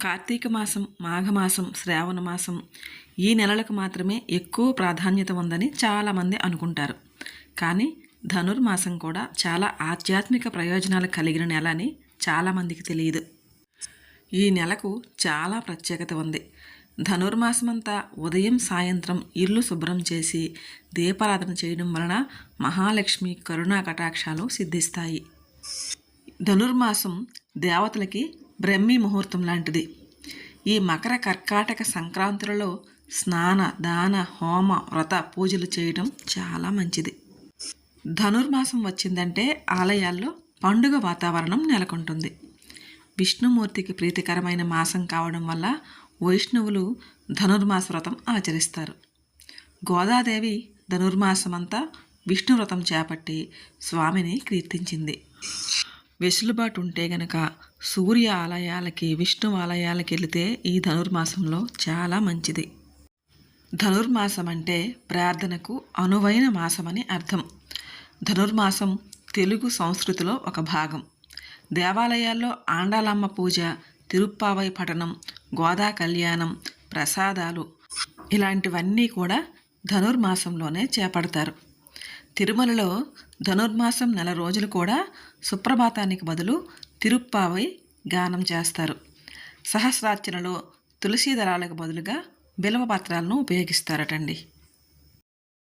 కార్తీక మాసం మాఘమాసం శ్రావణ మాసం ఈ నెలలకు మాత్రమే ఎక్కువ ప్రాధాన్యత ఉందని చాలామంది అనుకుంటారు. కానీ ధనుర్మాసం కూడా చాలా ఆధ్యాత్మిక ప్రయోజనాలు కలిగిన నెల అని చాలామందికి తెలియదు. ఈ నెలకు చాలా ప్రత్యేకత ఉంది. ధనుర్మాసమంతా ఉదయం సాయంత్రం ఇల్లు శుభ్రం చేసి దీపారాధన చేయడం వలన మహాలక్ష్మి కరుణా కటాక్షాలు సిద్ధిస్తాయి. ధనుర్మాసం దేవతలకి బ్రహ్మీ ముహూర్తం లాంటిది. ఈ మకర కర్కాటక సంక్రాంతులలో స్నాన దాన హోమ వ్రత పూజలు చేయడం చాలా మంచిది. ధనుర్మాసం వచ్చిందంటే ఆలయాల్లో పండుగ వాతావరణం నెలకొంటుంది. విష్ణుమూర్తికి ప్రీతికరమైన మాసం కావడం వల్ల వైష్ణవులు ధనుర్మాస వ్రతం ఆచరిస్తారు. గోదాదేవి ధనుర్మాసమంతా విష్ణు వ్రతం చేపట్టి స్వామిని కీర్తించింది. వెసులుబాటు ఉంటే గనక సూర్య ఆలయాలకి విష్ణు ఆలయాలకి వెళితే ఈ ధనుర్మాసంలో చాలా మంచిది. ధనుర్మాసం అంటే ప్రార్థనకు అనువైన మాసమని అర్థం. ధనుర్మాసం తెలుగు సంస్కృతిలో ఒక భాగం. దేవాలయాల్లో ఆండాలమ్మ పూజ తిరుప్పావై పఠనం గోదా కళ్యాణం ప్రసాదాలు ఇలాంటివన్నీ కూడా ధనుర్మాసంలోనే చేపడతారు. తిరుమలలో ధనుర్మాసం నెల రోజులు కూడా సుప్రభాతానికి బదులు తిరుప్పావై గానం చేస్తారు. సహస్రార్చనలో తులసీ దళాలకు బదులుగా బిలవ పత్రాలను ఉపయోగిస్తారటండి.